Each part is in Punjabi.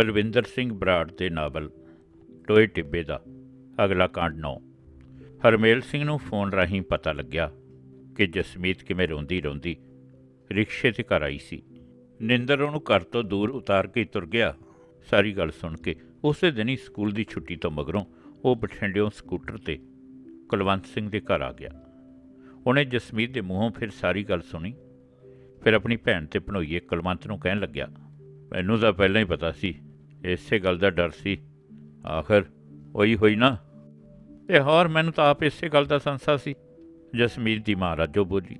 ਬਲਵਿੰਦਰ ਸਿੰਘ ਬਰਾੜ ਦੇ ਨਾਵਲ, ਟੋਏ ਟਿੱਬੇ ਦਾ, ਅਗਲਾ ਕਾਂਡ 9 ਹਰਮੇਲ ਸਿੰਘ ਨੂੰ ਫੋਨ ਰਾਹੀਂ ਪਤਾ ਲੱਗਿਆ ਕਿ ਜਸਮੀਤ ਕਿਵੇਂ ਰੋਂਦੀ ਰੋਂਦੀ ਰਿਕਸ਼ੇ ਤੇ ਘਰ ਆਈ ਸੀ। ਨਿੰਦਰ ਉਹਨੂੰ ਘਰ ਤੋਂ ਦੂਰ ਉਤਾਰ ਕੇ ਤੁਰ ਗਿਆ। ਸਾਰੀ ਗੱਲ ਸੁਣ ਕੇ ਉਸੇ ਦਿਨ ਹੀ ਸਕੂਲ ਦੀ ਛੁੱਟੀ ਤੋਂ ਮਗਰੋਂ ਉਹ ਬਠਿੰਡਿਓਂ ਸਕੂਟਰ ਤੇ ਕੁਲਵੰਤ ਸਿੰਘ ਦੇ ਘਰ ਆ ਗਿਆ। ਉਹਨੇ ਜਸਮੀਤ ਦੇ ਮੂੰਹੋਂ ਫਿਰ ਸਾਰੀ ਗੱਲ ਸੁਣੀ। ਫਿਰ ਆਪਣੀ ਭੈਣ ਤੇ ਭਣੋਈਏ ਕੁਲਵੰਤ ਨੂੰ ਕਹਿਣ ਲੱਗਿਆ, ਮੈਨੂੰ ਤਾਂ ਪਹਿਲਾਂ ਹੀ ਪਤਾ ਸੀ ਇਸੇ ਗੱਲ ਦਾ ਡਰ ਸੀ। ਆਖਰ ਉਹੀ ਹੋਈ ਨਾ। ਤੇ ਹੋਰ ਮੈਨੂੰ ਤਾਂ ਆਪ ਇਸੇ ਗੱਲ ਦਾ ਸੰਸਾ ਸੀ। ਜਸਮੀਤ ਦੀ ਮਾਂ ਰਾਜੋ ਬੋਲੀ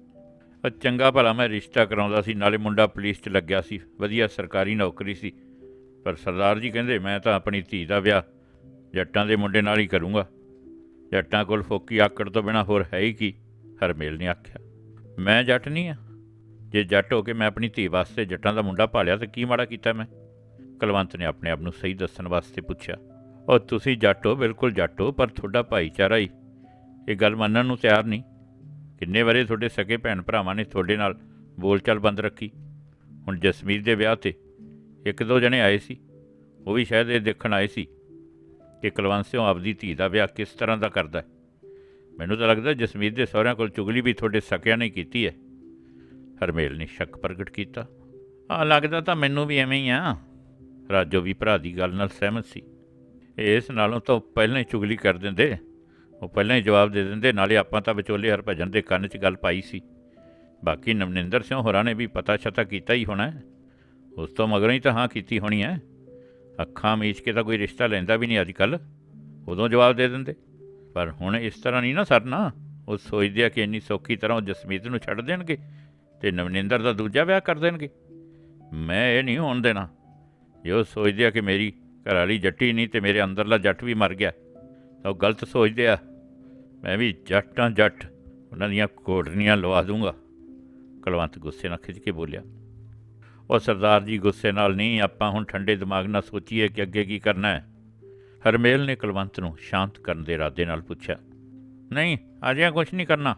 ਚੰਗਾ ਭਲਾ ਮੈਂ ਰਿਸ਼ਤਾ ਕਰਾਉਂਦਾ ਸੀ, ਨਾਲੇ ਮੁੰਡਾ ਪੁਲਿਸ 'ਚ ਲੱਗਿਆ ਸੀ। ਵਧੀਆ ਸਰਕਾਰੀ ਨੌਕਰੀ ਸੀ। ਪਰ ਸਰਦਾਰ ਜੀ ਕਹਿੰਦੇ, ਮੈਂ ਤਾਂ ਆਪਣੀ ਧੀ ਦਾ ਵਿਆਹ ਜੱਟਾਂ ਦੇ ਮੁੰਡੇ ਨਾਲ ਹੀ ਕਰੂੰਗਾ। ਜੱਟਾਂ ਕੋਲ ਫੋਕੀ ਆਕੜ ਤੋਂ ਬਿਨਾ ਹੋਰ ਹੈ ਹੀ ਕੀ? ਹਰਮੇਲ ਨੇ ਆਖਿਆ, ਮੈਂ ਜੱਟ ਨਹੀਂ ਆ। ਜੇ ਜੱਟ ਹੋ ਕੇ ਮੈਂ ਆਪਣੀ ਧੀ ਵਾਸਤੇ ਜੱਟਾਂ ਦਾ ਮੁੰਡਾ ਭਾਲਿਆ, ਤਾਂ ਕੀ ਮਾੜਾ ਕੀਤਾ ਮੈਂ? ਕਲਵੰਤ ਨੇ ਆਪਣੇ ਆਪ ਨੂੰ ਸਹੀ ਦੱਸਣ ਵਾਸਤੇ ਪੁੱਛਿਆ, ਉਹ ਤੁਸੀਂ ਜੱਟੋ ਬਿਲਕੁਲ ਜੱਟੋ ਪਰ ਤੁਹਾਡਾ ਭਾਈਚਾਰਾ ਹੀ। ਇਹ ਗੱਲ ਮੰਨਣ ਨੂੰ ਤਿਆਰ ਨਹੀਂ। ਕਿੰਨੇ ਵਾਰੇ ਤੁਹਾਡੇ ਸਕੇ ਭੈਣ ਭਰਾਵਾਂ ਨੇ ਤੁਹਾਡੇ ਨਾਲ ਬੋਲਚਾਲ ਬੰਦ ਰੱਖੀ। ਹੁਣ ਜਸਮੀਤ ਦੇ ਵਿਆਹ ਤੇ ਇੱਕ ਦੋ ਜਣੇ ਆਏ ਸੀ। ਉਹ ਵੀ ਸ਼ਾਇਦ ਇਹ ਦੇਖਣ ਆਏ ਸੀ ਕਿ ਕੁਲਵੰਤ ਸਿੰਘ ਆਪਦੀ ਧੀ ਦਾ ਵਿਆਹ ਕਿਸ ਤਰ੍ਹਾਂ ਦਾ ਕਰਦਾ ਹੈ। ਮੈਨੂੰ ਤਾਂ ਲੱਗਦਾ ਜਸਮੀਤ ਦੇ ਸਹੁਰਿਆਂ ਕੋਲ ਚੁਗਲੀ ਵੀ ਤੁਹਾਡੇ ਸਕਿਆਂ ਨੇ ਕੀਤੀ ਹੈ। ਹਰਮੇਲ ਨੇ ਸ਼ੱਕ ਪ੍ਰਗਟ ਕੀਤਾ। ਆ ਲੱਗਦਾ ਤਾਂ ਮੈਨੂੰ ਵੀ ਐਵੇਂ ਹੀ ਆ। ਰਾਜੋ ਵੀ ਭਰਾ ਦੀ ਗੱਲ ਨਾਲ ਸਹਿਮਤ ਸੀ। ਇਸ ਨਾਲੋਂ ਤਾਂ ਉਹ ਪਹਿਲਾਂ ਹੀ ਚੁਗਲੀ ਕਰ ਦਿੰਦੇ। ਉਹ ਪਹਿਲਾਂ ਹੀ ਜਵਾਬ ਦੇ ਦਿੰਦੇ, ਨਾਲੇ ਆਪਾਂ ਤਾਂ ਵਿਚੋਲੇ ਹਰਭਜਨ ਦੇ ਕੰਨ 'ਚ ਗੱਲ ਪਾਈ ਸੀ। ਬਾਕੀ ਨਵਨਿੰਦਰ ਸਿੰਘ ਹੋਰਾਂ ਨੇ ਵੀ ਪਤਾ ਛਤਾ ਕੀਤਾ ਹੀ ਹੋਣਾ ਉਸ ਤੋਂ ਮਗਰੋਂ ਹੀ ਤਾਂ ਹਾਂ ਕੀਤੀ ਹੋਣੀ ਹੈ। ਅੱਖਾਂ ਮੀਚ ਕੇ ਤਾਂ ਕੋਈ ਰਿਸ਼ਤਾ ਲੈਂਦਾ ਵੀ ਨਹੀਂ ਅੱਜ ਕੱਲ ਉਦੋਂ ਜਵਾਬ ਦੇ ਦਿੰਦੇ। ਪਰ ਹੁਣ ਇਸ ਤਰ੍ਹਾਂ ਨਹੀਂ ਨਾ ਸਰਨਾ। ਉਹ ਸੋਚਦੇ ਆ ਕਿ ਇੰਨੀ ਸੌਖੀ ਤਰ੍ਹਾਂ ਉਹ ਜਸਮੀਤ ਨੂੰ ਛੱਡ ਦੇਣਗੇ ਤੇ ਨਵਨਿੰਦਰ ਦਾ ਦੂਜਾ ਵਿਆਹ ਕਰ ਦੇਣਗੇ। ਮੈਂ ਇਹ ਨਹੀਂ ਹੋਣ ਦੇਣਾ। ਜੇ ਉਹ ਸੋਚਦੇ ਆ ਕਿ ਮੇਰੀ ਘਰ ਵਾਲੀ ਜੱਟੀ ਨਹੀਂ ਤੇ ਮੇਰੇ ਅੰਦਰਲਾ ਜੱਟ ਵੀ ਮਰ ਗਿਆ, ਤਾਂ ਉਹ ਗਲਤ ਸੋਚਦੇ ਆ। ਮੈਂ ਵੀ ਜੱਟਾਂ ਜੱਟ, ਉਹਨਾਂ ਦੀਆਂ ਕੋਟਨੀਆਂ ਲਵਾ ਦੂੰਗਾ। ਕੁਲਵੰਤ ਗੁੱਸੇ ਨਾਲ ਖਿੱਚ ਕੇ ਬੋਲਿਆ, ਉਹ ਸਰਦਾਰ ਜੀ ਗੁੱਸੇ ਨਾਲ ਨਹੀਂ, ਆਪਾਂ ਹੁਣ ਠੰਡੇ ਦਿਮਾਗ ਨਾਲ ਸੋਚੀਏ ਕਿ ਅੱਗੇ ਕੀ ਕਰਨਾ ਹੈ। ਹਰਮੇਲ ਨੇ ਕੁਲਵੰਤ ਨੂੰ ਸ਼ਾਂਤ ਕਰਨ ਦੇ ਇਰਾਦੇ ਨਾਲ ਪੁੱਛਿਆ, ਨਹੀਂ ਅਜੇ ਕੁਝ ਨਹੀਂ ਕਰਨਾ।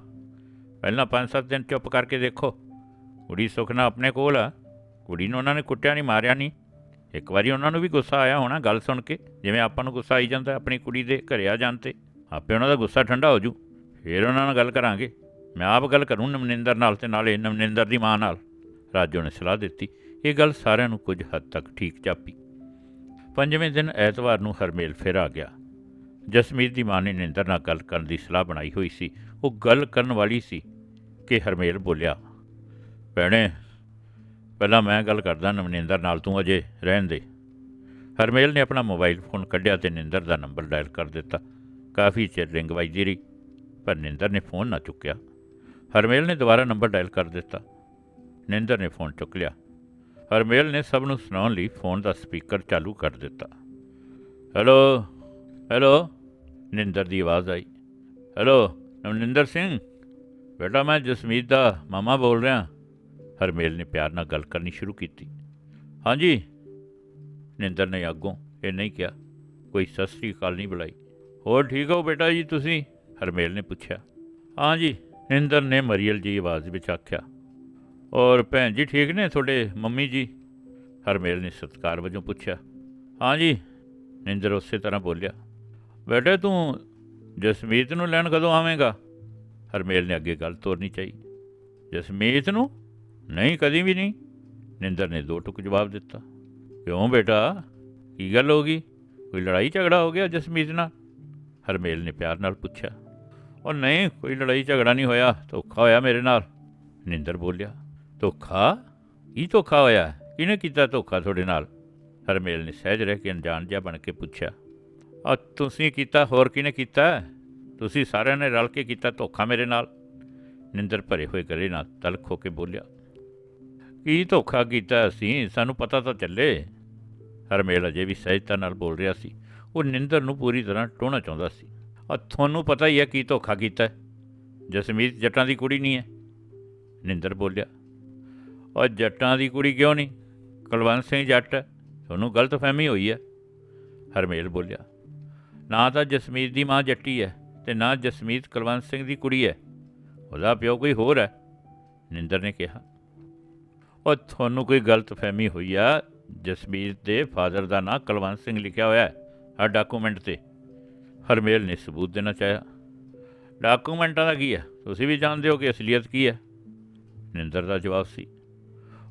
ਪਹਿਲਾਂ ਪੰਜ ਸੱਤ ਦਿਨ ਚੁੱਪ ਕਰਕੇ ਦੇਖੋ। ਕੁੜੀ ਸੁਖਨਾ ਆਪਣੇ ਕੋਲ ਆ। ਕੁੜੀ ਨੂੰ ਉਹਨਾਂ ਨੇ ਕੁੱਟਿਆ ਨਹੀਂ ਮਾਰਿਆ ਨਹੀਂ ਇੱਕ ਵਾਰੀ ਉਹਨਾਂ ਨੂੰ ਵੀ ਗੁੱਸਾ ਆਇਆ ਹੋਣਾ ਗੱਲ ਸੁਣ ਕੇ, ਜਿਵੇਂ ਆਪਾਂ ਨੂੰ ਗੁੱਸਾ ਆਈ ਜਾਂਦਾ ਆਪਣੀ ਕੁੜੀ ਦੇ ਘਰੇ ਆ ਜਾਣ ਤੇ। ਆਪੇ ਉਹਨਾਂ ਦਾ ਗੁੱਸਾ ਠੰਡਾ ਹੋ ਜੂ, ਫਿਰ ਉਹਨਾਂ ਨਾਲ ਗੱਲ ਕਰਾਂਗੇ। ਮੈਂ ਆਪ ਗੱਲ ਕਰੂੰ ਨਮਨਿੰਦਰ ਨਾਲ ਤੇ ਨਾਲੇ ਨਮਨਿੰਦਰ ਦੀ ਮਾਂ ਨਾਲ। ਰਾਜੋ ਨੇ ਸਲਾਹ ਦਿੱਤੀ, ਇਹ ਗੱਲ ਸਾਰਿਆਂ ਨੂੰ ਕੁਝ ਹੱਦ ਤੱਕ ਠੀਕ ਚਾਪੀ। ਪੰਜਵੇਂ ਦਿਨ ਐਤਵਾਰ ਨੂੰ ਹਰਮੇਲ ਫਿਰ ਆ ਗਿਆ। ਜਸਮੀਤ ਦੀ ਮਾਂ ਨੇ ਨਿੰਦਰ ਨਾਲ ਗੱਲ ਕਰਨ ਦੀ ਸਲਾਹ ਬਣਾਈ ਹੋਈ ਸੀ। ਉਹ ਗੱਲ ਕਰਨ ਵਾਲੀ ਸੀ ਕਿ ਹਰਮੇਲ ਬੋਲਿਆ, ਭੈਣੇ ਪਹਿਲਾਂ ਮੈਂ ਗੱਲ ਕਰਦਾ ਨਵਨਿੰਦਰ ਨਾਲ, ਤੂੰ ਅਜੇ ਰਹਿਣ ਦੇ। ਹਰਮੇਲ ਨੇ ਆਪਣਾ ਮੋਬਾਈਲ ਫੋਨ ਕੱਢਿਆ ਤੇ ਨਿੰਦਰ ਦਾ ਨੰਬਰ ਡਾਇਲ ਕਰ ਦਿੱਤਾ। ਕਾਫੀ ਚਿਰ ਰਿੰਗ ਵੱਜਦੀ ਰਹੀ, ਪਰ ਨਿੰਦਰ ਨੇ ਫੋਨ ਨਾ ਚੁੱਕਿਆ। ਹਰਮੇਲ ਨੇ ਦੁਬਾਰਾ ਨੰਬਰ ਡਾਇਲ ਕਰ ਦਿੱਤਾ। ਨਿੰਦਰ ਨੇ ਫੋਨ ਚੁੱਕ ਲਿਆ। ਹਰਮੇਲ ਨੇ ਸਭ ਨੂੰ ਸੁਣਾਉਣ ਲਈ ਫੋਨ ਦਾ ਸਪੀਕਰ ਚਾਲੂ ਕਰ ਦਿੱਤਾ। ਹੈਲੋ ਹੈਲੋ, ਨਿੰਦਰ ਦੀ ਆਵਾਜ਼ ਆਈ। ਹੈਲੋ, ਨਵਨਿੰਦਰ ਸਿੰਘ। ਬੇਟਾ, ਮੈਂ ਜਸਮੀਤ ਦਾ ਮਾਮਾ ਬੋਲ ਰਿਹਾ। ਹਰਮੇਲ ਨੇ ਪਿਆਰ ਨਾਲ ਗੱਲ ਕਰਨੀ ਸ਼ੁਰੂ ਕੀਤੀ। ਹਾਂਜੀ, ਨਿੰਦਰ ਨੇ ਅੱਗੋਂ ਇਹ ਨਹੀਂ ਕਿਹਾ। ਕੋਈ ਸਤਿ ਸ੍ਰੀ ਅਕਾਲ ਨਹੀਂ ਬੁਲਾਈ। ਹੋਰ ਠੀਕ ਹੋ ਬੇਟਾ ਜੀ ਤੁਸੀਂ? ਹਰਮੇਲ ਨੇ ਪੁੱਛਿਆ। ਹਾਂਜੀ ਨਿੰਦਰ ਨੇ ਮਰੀਅਲ ਜੀ ਆਵਾਜ਼ ਵਿੱਚ ਆਖਿਆ। ਔਰ ਭੈਣ ਜੀ ਠੀਕ ਨੇ ਤੁਹਾਡੇ ਮੰਮੀ ਜੀ? ਹਰਮੇਲ ਨੇ ਸਤਿਕਾਰ ਵਜੋਂ ਪੁੱਛਿਆ। ਹਾਂਜੀ ਨਿੰਦਰ ਉਸੇ ਤਰ੍ਹਾਂ ਬੋਲਿਆ। ਬੇਟੇ ਤੂੰ ਜਸਮੀਤ ਨੂੰ ਲੈਣ ਕਦੋਂ ਆਵੇਂਗਾ? ਹਰਮੇਲ ਨੇ ਅੱਗੇ ਗੱਲ ਤੋਰਨੀ ਚਾਹੀ। ਜਸਮੀਤ ਨੂੰ? ਨਹੀਂ, ਕਦੀ ਵੀ ਨਹੀਂ। ਨਿੰਦਰ ਨੇ ਦੋ ਟੁਕ ਜਵਾਬ ਦਿੱਤਾ। ਕਿਉਂ ਬੇਟਾ? ਕੀ ਗੱਲ ਹੋ ਗਈ? ਕੋਈ ਲੜਾਈ ਝਗੜਾ ਹੋ ਗਿਆ ਜਸਮੀਤ ਨਾਲ? ਹਰਮੇਲ ਨੇ ਪਿਆਰ ਨਾਲ ਪੁੱਛਿਆ। ਉਹ ਨਹੀਂ, ਕੋਈ ਲੜਾਈ ਝਗੜਾ ਨਹੀਂ ਹੋਇਆ। ਧੋਖਾ ਹੋਇਆ ਮੇਰੇ ਨਾਲ। ਨਿੰਦਰ ਬੋਲਿਆ, ਧੋਖਾ? ਕੀ ਧੋਖਾ ਹੋਇਆ? ਕਿਹਨੇ ਕੀਤਾ ਧੋਖਾ ਤੁਹਾਡੇ ਨਾਲ? ਹਰਮੇਲ ਨੇ ਸਹਿਜ ਰਹਿ ਕੇ ਅਣਜਾਣ ਜਿਹਾ ਬਣ ਕੇ ਪੁੱਛਿਆ ਆ ਤੁਸੀਂ ਕੀਤਾ, ਹੋਰ ਕਿਹਨੇ ਕੀਤਾ? ਤੁਸੀਂ ਸਾਰਿਆਂ ਨੇ ਰਲ ਕੇ ਕੀਤਾ ਧੋਖਾ ਮੇਰੇ ਨਾਲ? ਨਿੰਦਰ ਭਰੇ ਹੋਏ ਗਲੇ ਨਾਲ ਤਲਖ ਹੋ ਕੇ ਬੋਲਿਆ ਕੀ ਧੋਖਾ ਕੀਤਾ ਅਸੀਂ ਸਾਨੂੰ ਪਤਾ ਤਾਂ ਚੱਲੇ। ਹਰਮੇਲ ਅਜੇ ਵੀ ਸਹਿਜਤਾ ਨਾਲ ਬੋਲ ਰਿਹਾ ਸੀ। ਉਹ ਨਿੰਦਰ ਨੂੰ ਪੂਰੀ ਤਰ੍ਹਾਂ ਟੋਣਾ ਚਾਹੁੰਦਾ ਸੀ। ਆ, ਤੁਹਾਨੂੰ ਪਤਾ ਹੀ ਹੈ ਕੀ ਧੋਖਾ ਕੀਤਾ ਜਸਮੀਤ ਜੱਟਾਂ ਦੀ ਕੁੜੀ ਨਹੀਂ ਹੈ। ਨਿੰਦਰ ਬੋਲਿਆ। ਔਰ ਜੱਟਾਂ ਦੀ ਕੁੜੀ ਕਿਉਂ ਨਹੀਂ? ਕੁਲਵੰਤ ਸਿੰਘ ਜੱਟ ਹੈ। ਤੁਹਾਨੂੰ ਗਲਤਫਹਿਮੀ ਹੋਈ ਹੈ। ਹਰਮੇਲ ਬੋਲਿਆ। ਨਾ ਤਾਂ ਜਸਮੀਤ ਦੀ ਮਾਂ ਜੱਟੀ ਹੈ ਤੇ ਨਾ ਜਸਮੀਤ ਕੁਲਵੰਤ ਸਿੰਘ ਦੀ ਕੁੜੀ ਹੈ। ਉਹਦਾ ਪਿਓ ਕੋਈ ਹੋਰ ਹੈ, ਨਿੰਦਰ ਨੇ ਕਿਹਾ। ਉਹ ਤੁਹਾਨੂੰ ਕੋਈ ਗਲਤਫਹਿਮੀ ਹੋਈ ਆ, ਜਸਬੀਰ ਦੇ ਫਾਦਰ ਦਾ ਨਾਂ ਕੁਲਵੰਤ ਸਿੰਘ ਲਿਖਿਆ ਹੋਇਆ ਹੈ ਆ ਡਾਕੂਮੈਂਟ ਤੇ। ਹਰਮੇਲ ਨੇ ਸਬੂਤ ਦੇਣਾ ਚਾਹਿਆ। ਡਾਕੂਮੈਂਟਾਂ ਦਾ ਕੀ ਹੈ ਤੁਸੀਂ ਵੀ ਜਾਣਦੇ ਹੋ ਕਿ ਅਸਲੀਅਤ ਕੀ ਹੈ ਨਿੰਦਰ ਦਾ ਜਵਾਬ ਸੀ।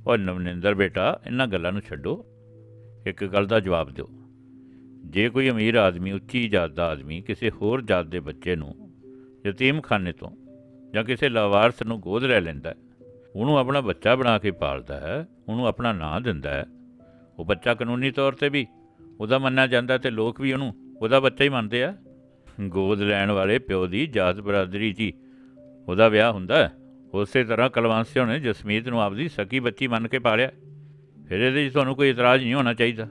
ਉਹ ਨਵਨਿੰਦਰ ਬੇਟਾ, ਇਹਨਾਂ ਗੱਲਾਂ ਨੂੰ ਛੱਡੋ। ਇੱਕ ਗੱਲ ਦਾ ਜਵਾਬ ਦਿਓ। ਜੇ ਕੋਈ ਅਮੀਰ ਆਦਮੀ, ਉੱਚੀ ਜਾਤ ਦਾ ਆਦਮੀ ਕਿਸੇ ਹੋਰ ਜਾਤ ਦੇ ਬੱਚੇ ਨੂੰ ਯਤੀਮਖਾਨੇ ਤੋਂ ਜਾਂ ਕਿਸੇ ਲਾਵਾਰਸ ਨੂੰ ਗੋਦ ਲੈ ਲੈਂਦਾ ਹੈ ਉਹਨੂੰ ਆਪਣਾ ਬੱਚਾ ਬਣਾ ਕੇ ਪਾਲਦਾ ਹੈ, ਉਹਨੂੰ ਆਪਣਾ ਨਾਂ ਦਿੰਦਾ ਹੈ। ਉਹ ਬੱਚਾ ਕਾਨੂੰਨੀ ਤੌਰ ਤੇ ਵੀ, ਉਹਦਾ ਮੰਨਿਆ ਜਾਂਦਾ ਤੇ ਲੋਕ ਵੀ ਉਹਨੂੰ, ਉਹਦਾ ਬੱਚਾ ਹੀ ਮੰਨਦੇ ਆ। ਗੋਦ ਲੈਣ ਵਾਲੇ ਪਿਓ ਦੀ ਜਾਤ ਬਰਾਦਰੀ 'ਚ ਉਹਦਾ ਵਿਆਹ ਹੁੰਦਾ ਉਸੇ ਤਰ੍ਹਾਂ ਕਲਵੰਸਿਓ ਨੇ ਜਸਮੀਤ ਨੂੰ ਆਪਦੀ ਸਕੀ ਬੱਚੀ ਮੰਨ ਕੇ ਪਾਲਿਆ। ਫਿਰ ਇਹਦੇ 'ਚ ਤੁਹਾਨੂੰ ਕੋਈ ਇਤਰਾਜ਼ ਨਹੀਂ ਹੋਣਾ ਚਾਹੀਦਾ।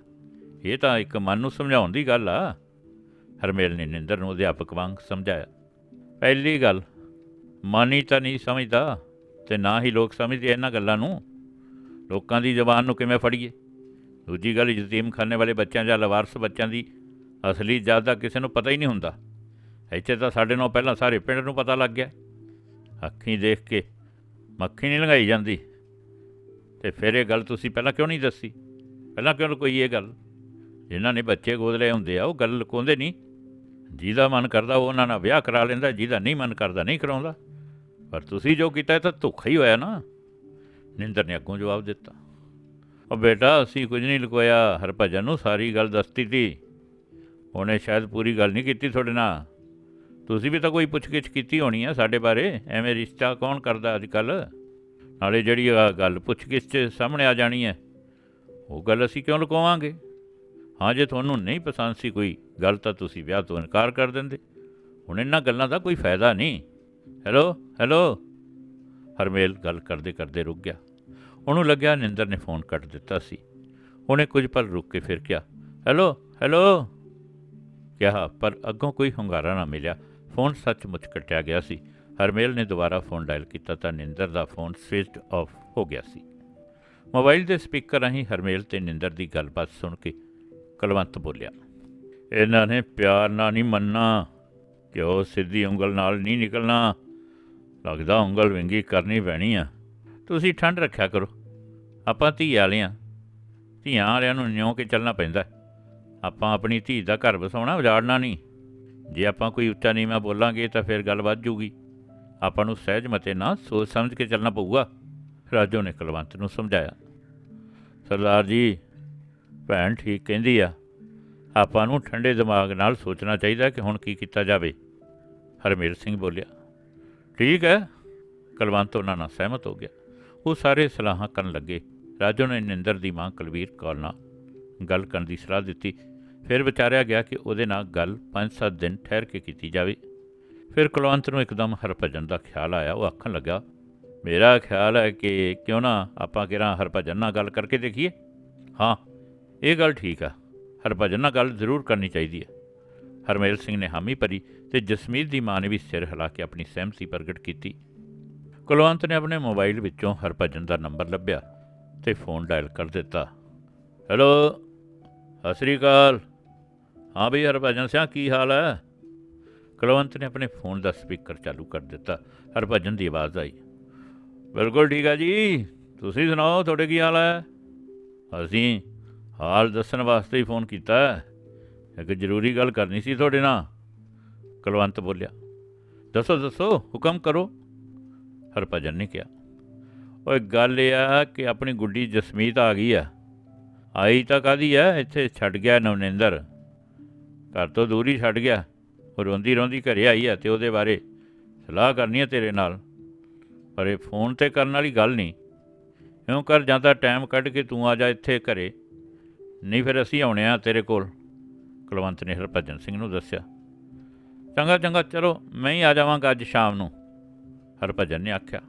ਇਹ ਤਾਂ ਇੱਕ ਮਨ ਨੂੰ ਸਮਝਾਉਣ ਦੀ ਗੱਲ ਆ। ਹਰਮੇਲ ਨੇ ਨਿੰਦਰ ਨੂੰ ਅਧਿਆਪਕ ਵਾਂਗ ਸਮਝਾਇਆ। ਪਹਿਲੀ ਗੱਲ, ਮਨ ਹੀ ਤਾਂ ਨਹੀਂ ਸਮਝਦਾ। ਤੇ ਨਾ ਹੀ ਲੋਕ ਸਮਝਦੇ ਇਹਨਾਂ ਗੱਲਾਂ ਨੂੰ। ਲੋਕਾਂ ਦੀ ਜ਼ਬਾਨ ਨੂੰ ਕਿਵੇਂ ਫੜੀਏ? ਦੂਜੀ ਗੱਲ, ਯਤੀਮਖਾਨੇ ਵਾਲੇ ਬੱਚਿਆਂ ਜਾਂ ਲਵਾਰਸ ਬੱਚਿਆਂ ਦੀ ਅਸਲੀ ਜਾਤ ਦਾ ਕਿਸੇ ਨੂੰ ਪਤਾ ਹੀ ਨਹੀਂ ਹੁੰਦਾ। ਇੱਥੇ ਤਾਂ ਸਾਡੇ ਨਾਲ ਪਹਿਲਾਂ ਸਾਰੇ ਪਿੰਡ ਨੂੰ ਪਤਾ ਲੱਗ ਗਿਆ। ਅੱਖੀਂ ਦੇਖ ਕੇ ਮੱਖੀ ਨਹੀਂ ਲੰਘਾਈ ਜਾਂਦੀ। ਤੇ ਫਿਰ ਇਹ ਗੱਲ ਤੁਸੀਂ ਪਹਿਲਾਂ ਕਿਉਂ ਨਹੀਂ ਦੱਸੀ? ਪਹਿਲਾਂ ਕਿਉਂ ਕੋਈ ਇਹ ਗੱਲ? ਜਿਨ੍ਹਾਂ ਨੇ ਬੱਚੇ ਗੋਦ ਲਏ ਹੁੰਦੇ ਆ, ਉਹ ਗੱਲ ਲੁਕਾਉਂਦੇ ਨਹੀਂ। ਜਿਹਦਾ ਮਨ ਕਰਦਾ ਉਹ ਉਹਨਾਂ ਨਾਲ ਵਿਆਹ ਕਰਾ ਲੈਂਦਾ, ਜਿਹਦਾ ਨਹੀਂ ਮਨ ਕਰਦਾ, ਨਹੀਂ ਕਰਾਉਂਦਾ। ਪਰ ਤੁਸੀਂ ਜੋ ਕੀਤਾ ਇਹ ਤਾਂ ਧੋਖਾ ਹੀ ਹੋਇਆ ਨਾ। ਨਿੰਦਰ ਨੇ ਅੱਗੋਂ ਜਵਾਬ ਦਿੱਤਾ। ਉਹ ਬੇਟਾ, ਅਸੀਂ ਕੁਝ ਨਹੀਂ ਲੁਕੋਇਆ। ਹਰਭਜਨ ਨੂੰ ਸਾਰੀ ਗੱਲ ਦੱਸਤੀ ਤੀ ਉਹਨੇ ਸ਼ਾਇਦ ਪੂਰੀ ਗੱਲ ਨਹੀਂ ਕੀਤੀ ਤੁਹਾਡੇ ਨਾਲ। ਤੁਸੀਂ ਵੀ ਤਾਂ ਕੋਈ ਪੁੱਛਗਿੱਛ ਕੀਤੀ ਹੋਣੀ ਆ ਸਾਡੇ ਬਾਰੇ। ਐਵੇਂ ਰਿਸ਼ਤਾ ਕੌਣ ਕਰਦਾ ਅੱਜ ਕੱਲ ਨਾਲੇ ਜਿਹੜੀ ਆਹ ਗੱਲ ਪੁੱਛਗਿੱਛ 'ਚ ਸਾਹਮਣੇ ਆ ਜਾਣੀ ਹੈ, ਉਹ ਗੱਲ ਅਸੀਂ ਕਿਉਂ ਲੁਕਾਵਾਂਗੇ? ਹਾਂ, ਜੇ ਤੁਹਾਨੂੰ ਨਹੀਂ ਪਸੰਦ ਸੀ ਕੋਈ ਗੱਲ ਤਾਂ ਤੁਸੀਂ ਵਿਆਹ ਤੋਂ ਇਨਕਾਰ ਕਰ ਦਿੰਦੇ। ਹੁਣ ਇਹਨਾਂ ਗੱਲਾਂ ਦਾ ਕੋਈ ਫਾਇਦਾ ਨਹੀਂ। ਹੈਲੋ? ਹੈਲੋ? ਹਰਮੇਲ ਗੱਲ ਕਰਦੇ ਕਰਦੇ ਰੁਕ ਗਿਆ। ਉਹਨੂੰ ਲੱਗਿਆ ਨਿੰਦਰ ਨੇ ਫੋਨ ਕੱਟ ਦਿੱਤਾ ਸੀ। ਉਹਨੇ ਕੁਝ ਪਲ ਰੁਕ ਕੇ ਫਿਰ ਕਿਹਾ, ਹੈਲੋ ਹੈਲੋ? ਕਿਹਾ, ਪਰ ਅੱਗੋਂ ਕੋਈ ਹੁੰਗਾਰਾ ਨਾ ਮਿਲਿਆ। ਫੋਨ ਸੱਚਮੁੱਚ ਕੱਟਿਆ ਗਿਆ ਸੀ। ਹਰਮੇਲ ਨੇ ਦੁਬਾਰਾ ਫੋਨ ਡਾਇਲ ਕੀਤਾ ਤਾਂ ਨਿੰਦਰ ਦਾ ਫੋਨ ਸਵਿਚਡ ਆਫ ਹੋ ਗਿਆ ਸੀ। ਮੋਬਾਈਲ ਦੇ ਸਪੀਕਰ ਰਾਹੀਂ ਹਰਮੇਲ ਤੇ ਨਿੰਦਰ ਦੀ ਗੱਲਬਾਤ ਸੁਣ ਕੇ ਕੁਲਵੰਤ ਬੋਲਿਆ, ਇਹਨਾਂ ਨੇ ਪਿਆਰ ਨਾਲ ਨਹੀਂ ਮੰਨਣਾ ਕਿ ਉਹ ਸਿੱਧੀ ਉਂਗਲ ਨਾਲ ਨਹੀਂ ਨਿਕਲਣਾ? ਲੱਗਦਾ ਉਂਗਲ ਵਿੰਗੀ ਕਰਨੀ ਪੈਣੀ ਆ। ਤੁਸੀਂ ਠੰਡ ਰੱਖਿਆ ਕਰੋ। ਆਪਾਂ ਧੀ ਵਾਲਿਆਂ, ਧੀਆਂ ਵਾਲਿਆਂ ਨੂੰ ਨਿਉ ਕੇ ਚੱਲਣਾ ਪੈਂਦਾ। ਆਪਾਂ ਆਪਣੀ ਧੀ ਦਾ ਘਰ ਵਸਾਉਣਾ, ਉਜਾੜਨਾ ਨਹੀਂ। ਜੇ ਆਪਾਂ ਕੋਈ ਉੱਚਾ ਨੀਵਾਂ ਬੋਲਾਂਗੇ ਤਾਂ ਫਿਰ ਗੱਲ ਵੱਧ ਜੂਗੀ। ਆਪਾਂ ਨੂੰ ਸਹਿਜ ਮਤੇ ਨਾਲ ਸੋਚ ਸਮਝ ਕੇ ਚੱਲਣਾ ਪਊਗਾ। ਰਾਜੋ ਨੇ ਕੁਲਵੰਤ ਨੂੰ ਸਮਝਾਇਆ। ਸਰਦਾਰ ਜੀ, ਭੈਣ ਠੀਕ ਕਹਿੰਦੀ ਆ। ਆਪਾਂ ਨੂੰ ਠੰਡੇ ਦਿਮਾਗ ਨਾਲ ਸੋਚਣਾ ਚਾਹੀਦਾ ਕਿ ਹੁਣ ਕੀ ਕੀਤਾ ਜਾਵੇ। ਹਰਮੇਲ ਸਿੰਘ ਬੋਲਿਆ ਠੀਕ ਹੈ। ਕੁਲਵੰਤ ਉਹਨਾਂ ਨਾਲ ਸਹਿਮਤ ਹੋ ਗਿਆ। ਉਹ ਸਾਰੇ ਸਲਾਹਾਂ ਕਰਨ ਲੱਗੇ। ਰਾਜੋ ਨੇ ਨਿੰਦਰ ਦੀ ਮਾਂ ਕੁਲਵੀਰ ਕੌਰ ਨਾਲ ਗੱਲ ਕਰਨ ਦੀ ਸਲਾਹ ਦਿੱਤੀ। ਫਿਰ ਵਿਚਾਰਿਆ ਗਿਆ ਕਿ ਉਹਦੇ ਨਾਲ ਗੱਲ 5-7 ਦਿਨ ਠਹਿਰ ਕੇ ਕੀਤੀ ਜਾਵੇ। ਫਿਰ ਕੁਲਵੰਤ ਨੂੰ ਇੱਕਦਮ ਹਰਭਜਨ ਦਾ ਖਿਆਲ ਆਇਆ। ਉਹ ਆਖਣ ਲੱਗਾ, ਮੇਰਾ ਖਿਆਲ ਹੈ ਕਿ ਕਿਉਂ ਨਾ ਆਪਾਂ ਕਿਰਾਂ ਹਰਭਜਨ ਨਾਲ ਗੱਲ ਕਰਕੇ ਦੇਖੀਏ? ਹਾਂ, ਇਹ ਗੱਲ ਠੀਕ ਆ। ਹਰਭਜਨ ਨਾਲ ਗੱਲ ਜ਼ਰੂਰ ਕਰਨੀ ਚਾਹੀਦੀ ਹੈ। ਹਰਮੇਲ ਸਿੰਘ ਨੇ ਹਾਮੀ ਭਰੀ ਤੇ ਜਸਮੀਤ ਦੀ ਮਾਂ ਨੇ ਵੀ ਸਿਰ ਹਿਲਾ ਕੇ ਆਪਣੀ ਸਹਿਮਤੀ ਪ੍ਰਗਟ ਕੀਤੀ। ਕੁਲਵੰਤ ਨੇ ਆਪਣੇ ਮੋਬਾਈਲ ਵਿੱਚੋਂ ਹਰਭਜਨ ਦਾ ਨੰਬਰ ਲੱਭਿਆ ਤੇ ਫੋਨ ਡਾਇਲ ਕਰ ਦਿੱਤਾ। ਹੈਲੋ, ਸਤਿ ਸ੍ਰੀ ਅਕਾਲ। ਹਾਂ ਬਈ ਹਰਭਜਨ ਸਿੰਘ ਕੀ ਹਾਲ ਹੈ? ਕੁਲਵੰਤ ਨੇ ਆਪਣੇ ਫੋਨ ਦਾ ਸਪੀਕਰ ਚਾਲੂ ਕਰ ਦਿੱਤਾ। ਹਰਭਜਨ ਦੀ ਆਵਾਜ਼ ਆਈ। ਬਿਲਕੁਲ ਠੀਕ ਆ ਜੀ। ਤੁਸੀਂ ਸੁਣਾਓ, ਤੁਹਾਡੇ ਕੀ ਹਾਲ ਹੈ? ਅਸੀਂ ਹਾਲ ਦੱਸਣ ਵਾਸਤੇ ਹੀ ਫੋਨ ਕੀਤਾ। ਹੈ। ਇੱਕ ਜ਼ਰੂਰੀ ਗੱਲ ਕਰਨੀ ਸੀ ਤੁਹਾਡੇ ਨਾਲ। ਕੁਲਵੰਤ ਬੋਲਿਆ, ਦੱਸੋ ਦੱਸੋ, ਹੁਕਮ ਕਰੋ। ਹਰਭਜਨ ਨੇ ਕਿਹਾ, ਓਏ, ਗੱਲ ਇਹ ਆ ਕਿ ਆਪਣੀ ਗੁੱਡੀ ਜਸਮੀਤ ਆ ਗਈ ਆ। ਆਈ ਤਾਂ ਕਾਦੀ ਆ? ਇੱਥੇ ਛੱਡ ਗਿਆ ਨਵਨਿੰਦਰ। ਘਰ ਤੋਂ ਦੂਰ ਹੀ ਛੱਡ ਗਿਆ। ਉਹ ਰੋਂਦੀ ਰੋਂਦੀ ਘਰੇ ਆਈ ਆ ਤੇ ਉਹਦੇ ਬਾਰੇ ਸਲਾਹ ਕਰਨੀ ਆ ਤੇਰੇ ਨਾਲ। ਪਰ ਇਹ ਫੋਨ ਤੇ ਕਰਨ ਵਾਲੀ ਗੱਲ ਨਹੀਂ। ਇਉਂ ਕਰ ਜਾਂਦਾ ਟਾਈਮ ਕੱਢ ਕੇ ਤੂੰ ਆ ਜਾ ਇੱਥੇ ਘਰੇ। ਨਹੀਂ ਫਿਰ ਅਸੀਂ ਆਉਣੇ ਆ ਤੇਰੇ ਕੋਲ, ਕੁਲਵੰਤ ਨੇ ਹਰਭਜਨ ਸਿੰਘ ਨੂੰ ਦੱਸਿਆ। ਚੰਗਾ ਚੰਗਾ, ਚਲੋ ਮੈਂ ਹੀ ਆ ਜਾਵਾਂਗਾ ਅੱਜ ਸ਼ਾਮ ਨੂੰ। ਹਰਭਜਨ ਨੇ ਆਖਿਆ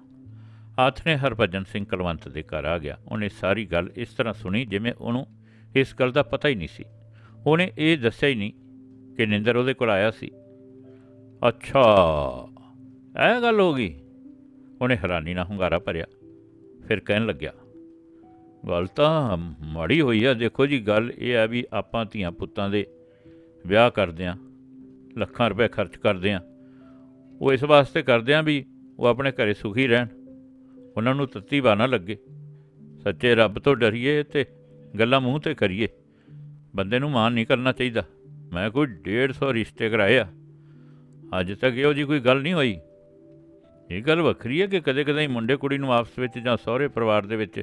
ਹੱਥ ਨੇ ਹਰਭਜਨ ਸਿੰਘ ਕੁਲਵੰਤ ਦੇ ਘਰ ਆ ਗਿਆ। ਉਹਨੇ ਸਾਰੀ ਗੱਲ ਇਸ ਤਰ੍ਹਾਂ ਸੁਣੀ ਜਿਵੇਂ ਉਹਨੂੰ ਇਸ ਗੱਲ ਦਾ ਪਤਾ ਹੀ ਨਹੀਂ ਸੀ। ਉਹਨੇ ਇਹ ਦੱਸਿਆ ਹੀ ਨਹੀਂ ਕਿ ਨਿੰਦਰ ਉਹਦੇ ਕੋਲ ਆਇਆ ਸੀ। ਅੱਛਾ, ਇਹ ਗੱਲ ਹੋ ਗਈ? ਉਹਨੇ ਹੈਰਾਨੀ ਨਾਲ ਹੁੰਗਾਰਾ ਭਰਿਆ, ਫਿਰ ਕਹਿਣ ਲੱਗਿਆ, ਗੱਲ ਤਾਂ ਮਾੜੀ ਹੋਈ ਆ। ਦੇਖੋ ਜੀ, ਗੱਲ ਇਹ ਆ ਵੀ ਆਪਾਂ ਧੀਆਂ ਪੁੱਤਾਂ ਦੇ ਵਿਆਹ ਕਰਦੇ ਆ। ਲੱਖਾਂ ਰੁਪਏ ਖਰਚ ਕਰਦੇ ਆ। ਉਹ ਇਸ ਵਾਸਤੇ ਕਰਦੇ ਆ ਵੀ ਉਹ ਆਪਣੇ ਘਰੇ ਸੁਖੀ ਰਹਿਣ। ਉਹਨਾਂ ਨੂੰ ਤੱਤੀ ਨਾ ਲੱਗੇ। ਸੱਚੇ ਰੱਬ ਤੋਂ ਡਰੀਏ ਤੇ ਗੱਲਾਂ ਮੂੰਹ ਤੇ ਕਰੀਏ। ਬੰਦੇ ਨੂੰ ਮਾਨ ਨਹੀਂ ਕਰਨਾ ਚਾਹੀਦਾ। ਮੈਂ ਕੋਈ 150 ਰਿਸ਼ਤੇ ਕਰਾਏ ਆ। ਅੱਜ ਤੱਕ ਇਹੋ ਜੀ ਕੋਈ ਗੱਲ ਨਹੀਂ ਹੋਈ। ਇਹ ਗੱਲ ਵੱਖਰੀ ਹੈ ਕਿ ਕਦੇ-ਕਦੇ ਮੁੰਡੇ ਕੁੜੀ ਨੂੰ ਆਪਸ ਵਿੱਚ ਜਾਂ ਸਹੁਰੇ ਪਰਿਵਾਰ ਦੇ ਵਿੱਚ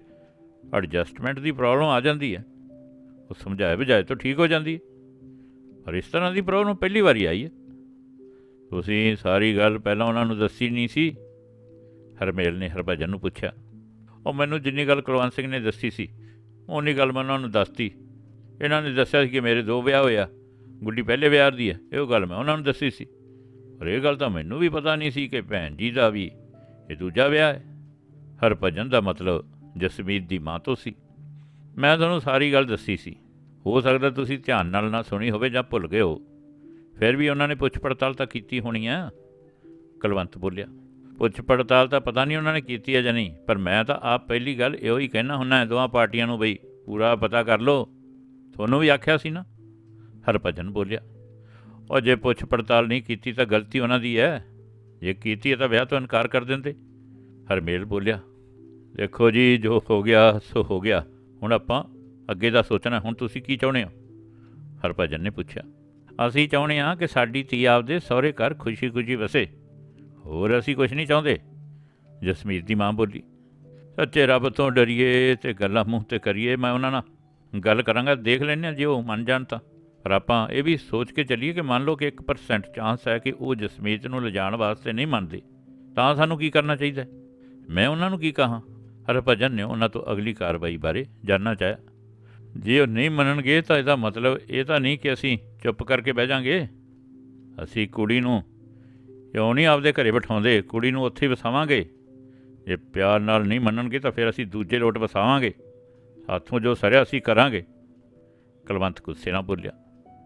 ਐਡਜਸਟਮੈਂਟ ਦੀ ਪ੍ਰੋਬਲਮ ਆ ਜਾਂਦੀ ਹੈ। ਉਹ ਸਮਝਾਏ ਬਜਾਏ ਤਾਂ ਠੀਕ ਹੋ ਜਾਂਦੀ ਹੈ। ਪਰ ਇਸ ਤਰ੍ਹਾਂ ਦੀ ਪ੍ਰੋਬਲਮ ਪਹਿਲੀ ਵਾਰੀ ਆਈ ਹੈ। ਤੁਸੀਂ ਸਾਰੀ ਗੱਲ ਪਹਿਲਾਂ ਉਹਨਾਂ ਨੂੰ ਦੱਸੀ ਨਹੀਂ ਸੀ। ਹਰਮੇਲ ਨੇ ਹਰਭਜਨ ਨੂੰ ਪੁੱਛਿਆ। ਉਹ ਮੈਨੂੰ ਜਿੰਨੀ ਗੱਲ ਕੁਲਵੰਤ ਸਿੰਘ ਨੇ ਦੱਸੀ ਸੀ ਉਨੀ ਗੱਲ ਮੈਂ ਉਹਨਾਂ ਨੂੰ ਦੱਸਤੀ। ਇਹਨਾਂ ਨੇ ਦੱਸਿਆ ਸੀ ਕਿ ਮੇਰੇ ਦੋ ਵਿਆਹ ਹੋਇਆ ਗੁੱਡੀ ਪਹਿਲੇ ਵਿਆਹ ਦੀ ਹੈ, ਇਹੋ ਗੱਲ ਮੈਂ ਉਹਨਾਂ ਨੂੰ ਦੱਸੀ ਸੀ। ਪਰ ਇਹ ਗੱਲ ਤਾਂ ਮੈਨੂੰ ਵੀ ਪਤਾ ਨਹੀਂ ਸੀ ਕਿ ਭੈਣ ਜੀ ਦਾ ਵੀ ਇਹ ਦੂਜਾ ਵਿਆਹ ਹੈ। ਹਰਭਜਨ ਦਾ ਮਤਲਬ ਜਸਮੀਤ ਦੀ ਮਾਂ ਤੋਂ ਸੀ। ਮੈਂ ਤੁਹਾਨੂੰ ਸਾਰੀ ਗੱਲ ਦੱਸੀ ਸੀ। ਹੋ ਸਕਦਾ ਤੁਸੀਂ ਧਿਆਨ ਨਾਲ ਨਾ ਸੁਣੀ ਹੋਵੇ ਜਾਂ ਭੁੱਲ ਗਏ ਹੋ। ਫਿਰ ਵੀ ਉਹਨਾਂ ਨੇ ਪੁੱਛ ਪੜਤਾਲ ਤਾਂ ਕੀਤੀ ਹੋਣੀ ਆ। ਕੁਲਵੰਤ ਬੋਲਿਆ ਪੁੱਛ ਪੜਤਾਲ ਤਾਂ ਪਤਾ ਨਹੀਂ ਉਹਨਾਂ ਨੇ ਕੀਤੀ ਹੈ ਜਾਂ ਨਹੀਂ, ਪਰ ਮੈਂ ਤਾਂ ਆਪ ਪਹਿਲੀ ਗੱਲ ਇਹੋ ਹੀ ਕਹਿਣਾ ਹੁੰਨਾ ਦੋਵਾਂ ਪਾਰਟੀਆਂ ਨੂੰ ਬਈ, ਪੂਰਾ ਪਤਾ ਕਰ ਲਓ। ਤੁਹਾਨੂੰ ਵੀ ਆਖਿਆ ਸੀ ਨਾ? ਹਰਭਜਨ ਬੋਲਿਆ, ਉਹ ਜੇ ਪੁੱਛ ਪੜਤਾਲ ਨਹੀਂ ਕੀਤੀ ਤਾਂ ਗਲਤੀ ਉਹਨਾਂ ਦੀ ਹੈ। ਜੇ ਕੀਤੀ ਹੈ ਤਾਂ ਵਿਆਹ ਤੋਂ ਇਨਕਾਰ ਕਰ ਦਿੰਦੇ। ਹਰਮੇਲ ਬੋਲਿਆ, ਦੇਖੋ ਜੀ, ਜੋ ਹੋ ਗਿਆ, ਸੋ ਹੋ ਗਿਆ। ਹੁਣ ਆਪਾਂ ਅੱਗੇ ਦਾ ਸੋਚਣਾ, ਹੁਣ ਤੁਸੀਂ ਕੀ ਚਾਹੁੰਦੇ ਹੋ? ਹਰਭਜਨ ਨੇ ਪੁੱਛਿਆ, ਅਸੀਂ ਚਾਹੁੰਦੇ ਹਾਂ ਕਿ ਸਾਡੀ ਧੀ ਆਪਦੇ ਸਹੁਰੇ ਘਰ ਖੁਸ਼ੀ-ਖੁਸ਼ੀ ਵਸੇ। ਹੋਰ ਅਸੀਂ ਕੁਝ ਨਹੀਂ ਚਾਹੁੰਦੇ? ਜਸਮੀਤ ਦੀ ਮਾਂ ਬੋਲੀ, ਸੱਚੇ ਰੱਬ ਤੋਂ ਡਰੀਏ ਤੇ ਗੱਲਾਂ ਮੂੰਹ ਤੇ ਕਰੀਏ ਮੈਂ ਉਹਨਾਂ ਨਾਲ। ਗੱਲ ਕਰਾਂਗਾ, ਦੇਖ ਲੈਂਦੇ ਹਾਂ ਜੇ ਉਹ ਮੰਨ ਜਾਣ ਤਾਂ। ਪਰ ਆਪਾਂ ਇਹ ਵੀ ਸੋਚ ਕੇ ਚੱਲੀਏ ਕਿ ਮੰਨ ਲਓ ਕਿ 1% ਚਾਂਸ ਹੈ ਕਿ ਉਹ ਜਸਮੀਤ ਨੂੰ ਲਿਜਾਣ ਵਾਸਤੇ ਨਹੀਂ ਮੰਨਦੇ। ਤਾਂ ਸਾਨੂੰ ਕੀ ਕਰਨਾ ਚਾਹੀਦਾ ਮੈਂ ਉਹਨਾਂ ਨੂੰ ਕੀ ਕਹਾਂ? ਹਰਭਜਨ ਨੇ ਉਹਨਾਂ ਤੋਂ ਅਗਲੀ ਕਾਰਵਾਈ ਬਾਰੇ ਜਾਣਨਾ ਚਾਹਿਆ। ਜੇ ਉਹ ਨਹੀਂ ਮੰਨਣਗੇ ਤਾਂ ਇਹਦਾ ਮਤਲਬ ਇਹ ਤਾਂ ਨਹੀਂ ਕਿ ਅਸੀਂ ਚੁੱਪ ਕਰਕੇ ਬਹਿ ਜਾਾਂਗੇ। ਅਸੀਂ ਕੁੜੀ ਨੂੰ ਕਿਉਂ ਨਹੀਂ ਆਪਦੇ ਘਰੇ ਬਿਠਾਉਂਦੇ? ਕੁੜੀ ਨੂੰ ਉੱਥੇ ਵਸਾਵਾਂਗੇ। ਜੇ ਪਿਆਰ ਨਾਲ ਨਹੀਂ ਮੰਨਣਗੇ ਤਾਂ ਫਿਰ ਅਸੀਂ ਦੂਜੇ ਲੋਟ ਵਸਾਵਾਂਗੇ। ਹੱਥੋਂ ਜੋ ਸਰਿਆ ਅਸੀਂ ਕਰਾਂਗੇ। ਕੁਲਵੰਤ ਗੁੱਸੇ ਨਾਲ ਬੋਲਿਆ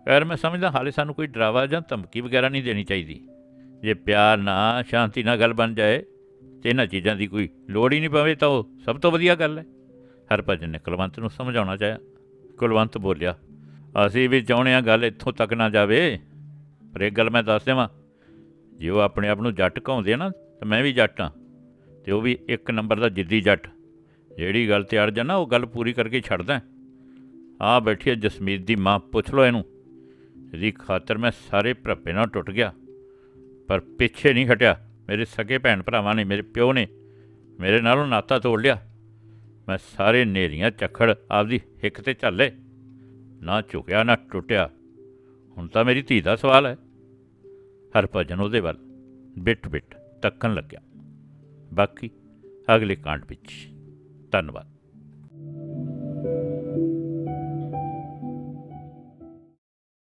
ਯਾਰ ਮੈਂ ਸਮਝਦਾ ਹਾਲੇ ਸਾਨੂੰ ਕੋਈ ਡਰਾਵਾ ਜਾਂ ਧਮਕੀ ਵਗੈਰਾ ਨਹੀਂ ਦੇਣੀ ਚਾਹੀਦੀ। ਜੇ ਪਿਆਰ ਨਾਲ, ਸ਼ਾਂਤੀ ਨਾਲ ਗੱਲ ਬਣ ਜਾਏ ਤੇ ਇਹਨਾਂ ਚੀਜ਼ਾਂ ਦੀ ਕੋਈ ਲੋੜ ਹੀ ਨਹੀਂ ਪਵੇ ਤਾਂ ਉਹ ਸਭ ਤੋਂ ਵਧੀਆ ਗੱਲ ਹੈ। ਹਰਭਜਨ ਨੇ ਕੁਲਵੰਤ ਨੂੰ ਸਮਝਾਉਣਾ ਚਾਹਿਆ। ਕੁਲਵੰਤ ਬੋਲਿਆ, ਅਸੀਂ ਵੀ ਚਾਹੁੰਦੇ ਹਾਂ ਗੱਲ ਇੱਥੋਂ ਤੱਕ ਨਾ ਜਾਵੇ, ਪਰ ਇੱਕ ਗੱਲ ਮੈਂ ਦੱਸ ਦੇਵਾਂ। ਜੇ ਉਹ ਆਪਣੇ ਆਪ ਨੂੰ ਜੱਟ ਕਹਾਉਂਦੇ ਆ ਨਾ, ਤਾਂ ਮੈਂ ਵੀ ਜੱਟ ਹਾਂ, ਤੇ ਉਹ ਵੀ ਇੱਕ ਨੰਬਰ ਦਾ ਜਿੱਦੀ ਜੱਟ। ਜਿਹੜੀ ਗੱਲ ਤੇ ਅੜ ਜਾਣਾ ਉਹ ਗੱਲ ਪੂਰੀ ਕਰਕੇ ਛੱਡਦਾ ਆ ਬੈਠੀ ਹੈ ਜਸਮੀਤ ਦੀ ਮਾਂ, ਪੁੱਛ ਲਓ ਇਹਨੂੰ। ਇਹਦੀ ਖਾਤਰ ਮੈਂ ਸਾਰੇ ਭਰਪੇ ਨਾਲ ਟੁੱਟ ਗਿਆ, ਪਰ ਪਿੱਛੇ ਨਹੀਂ ਹਟਿਆ। ਮੇਰੇ ਸਕੇ ਭੈਣ ਭਰਾਵਾਂ ਨੇ, ਮੇਰੇ ਪਿਓ ਨੇ ਮੇਰੇ ਨਾਲੋਂ ਨਾਤਾ ਤੋੜ ਲਿਆ। ਮੈਂ ਸਾਰੇ ਨੇਰੀਆਂ ਚੱਖੜ ਆਪਦੀ ਹਿੱਕ ਤੇ ਝੱਲੇ। ਨਾ ਝੁਕਿਆ, ਨਾ ਟੁੱਟਿਆ। ਹੁਣ ਤਾਂ ਮੇਰੀ ਧੀ ਦਾ ਸਵਾਲ ਹੈ। ਹਰਭਜਨ ਉਹਦੇ ਵੱਲ ਬਿੱਟ ਬਿੱਟ ਤੱਕਣ ਲੱਗਿਆ। ਬਾਕੀ ਅਗਲੇ ਕਾਂਡ ਵਿੱਚ। ਧੰਨਵਾਦ।